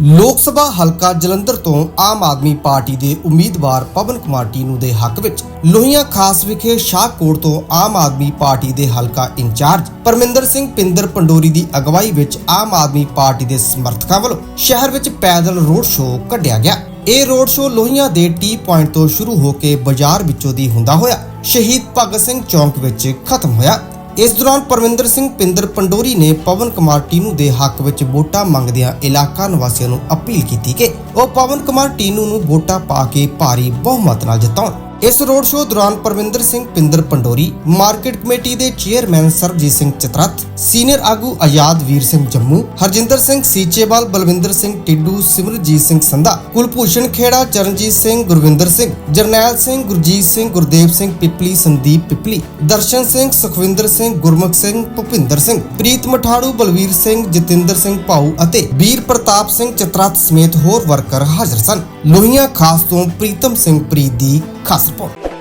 ਲੋਕ ਸਭਾ ਹਲਕਾ ਜਲੰਧਰ ਤੋਂ ਆਮ ਆਦਮੀ ਪਾਰਟੀ ਦੇ ਉਮੀਦਵਾਰ ਪਵਨ ਕੁਮਾਰ ਟੀਨੂ ਦੇ ਹੱਕ ਵਿੱਚ ਲੋਹੀਆਂ ਖਾਸ ਵਿਖੇ ਸ਼ਾਹਕੋਟ ਤੋਂ ਆਮ ਆਦਮੀ ਪਾਰਟੀ ਦੇ ਹਲਕਾ ਇੰਚਾਰਜ ਪਰਮਿੰਦਰ ਸਿੰਘ ਪਿੰਦਰ ਪੰਡੋਰੀ ਦੀ ਅਗਵਾਈ ਵਿੱਚ ਆਮ ਆਦਮੀ ਪਾਰਟੀ ਦੇ ਸਮਰਥਕਾਂ ਵੱਲੋਂ ਸ਼ਹਿਰ ਵਿੱਚ ਪੈਦਲ ਰੋਡ ਸ਼ੋਅ ਕੱਢਿਆ ਗਿਆ। ਇਹ ਰੋਡ ਸ਼ੋਅ ਲੋਹੀਆਂ ਦੇ ਟੀ ਪੁਆਇੰਟ ਤੋਂ ਸ਼ੁਰੂ ਹੋ ਕੇ ਬਾਜ਼ਾਰ ਵਿੱਚੋਂ ਦੀ ਹੁੰਦਾ ਹੋਇਆ ਸ਼ਹੀਦ ਭਗਤ ਸਿੰਘ ਚੌਂਕ ਵਿੱਚ ਖਤਮ ਹੋਇਆ। ਇਸ ਦੌਰਾਨ ਪਰਮਿੰਦਰ ਸਿੰਘ ਪਿੰਦਰ ਪੰਡੋਰੀ ਨੇ ਪਵਨ ਕੁਮਾਰ ਟੀਨੂ ਦੇ ਹੱਕ ਵਿੱਚ ਵੋਟਾਂ ਮੰਗਦਿਆਂ ਇਲਾਕਾ ਨਿਵਾਸੀਆਂ ਨੂੰ ਅਪੀਲ ਕੀਤੀ ਕਿ ਉਹ ਪਵਨ ਕੁਮਾਰ ਟੀਨੂ ਨੂੰ ਵੋਟਾਂ ਪਾ ਕੇ ਭਾਰੀ ਬਹੁਮਤ ਨਾਲ ਜਿਤਾਉਣ। ਇਸ ਰੋਡ ਸ਼ੋਅ ਦੌਰਾਨ ਪਰਵਿੰਦਰ ਸਿੰਘ ਪਿੰਦਰ ਪੰਡੋਰੀ, ਮਾਰਕੀਟ ਕਮੇਟੀ ਦੇ ਚੇਅਰਮੈਨ ਸਰਬਜੀਤ ਸਿੰਘ ਚਤਰਥ, ਸੀਨੀਅਰ ਆਗੂ ਆਜ਼ਾਦ ਵੀਰ ਸਿੰਘ ਜੰਮੂ, ਹਰਜਿੰਦਰ ਸਿੰਘ ਸੀਚੇਵਾਲ, ਬਲਵਿੰਦਰ ਸਿੰਘ ਟਿੱਡੂ, ਸਿਮਰਜੀਤ ਸਿੰਘ ਸੰਧਾ, ਕੁਲਭੂਸ਼ਣ ਖੇੜਾ, ਚਰਨਜੀਤ ਸਿੰਘ, ਗੁਰਵਿੰਦਰ ਸਿੰਘ, ਜਰਨੈਲ ਸਿੰਘ, ਗੁਰਜੀਤ ਸਿੰਘ, ਗੁਰਦੇਵ ਸਿੰਘ ਪਿਪਲੀ, ਸੰਦੀਪ ਪਿਪਲੀ, ਦਰਸ਼ਨ ਸਿੰਘ, ਸੁਖਵਿੰਦਰ ਸਿੰਘ, ਗੁਰਮੁਖ ਸਿੰਘ, ਭੁਪਿੰਦਰ ਸਿੰਘ, ਪ੍ਰੀਤ ਮਠਾੜੂ, ਬਲਵੀਰ ਸਿੰਘ, ਜਤਿੰਦਰ ਸਿੰਘ ਭਾਊ ਅਤੇ ਵੀਰ ਪ੍ਰਤਾਪ ਸਿੰਘ ਚਤਰਥ ਸਮੇਤ ਹੋਰ ਵਰਕਰ ਹਾਜ਼ਰ ਸਨ। ਲੋਹੀਆਂ, ਖਾਸ ਤੋਂ ਪ੍ਰੀਤਮ ਸਿੰਘ ਪ੍ਰੀਤ ਦੀ ਖਾਸ ਰਿਪੋਰਟ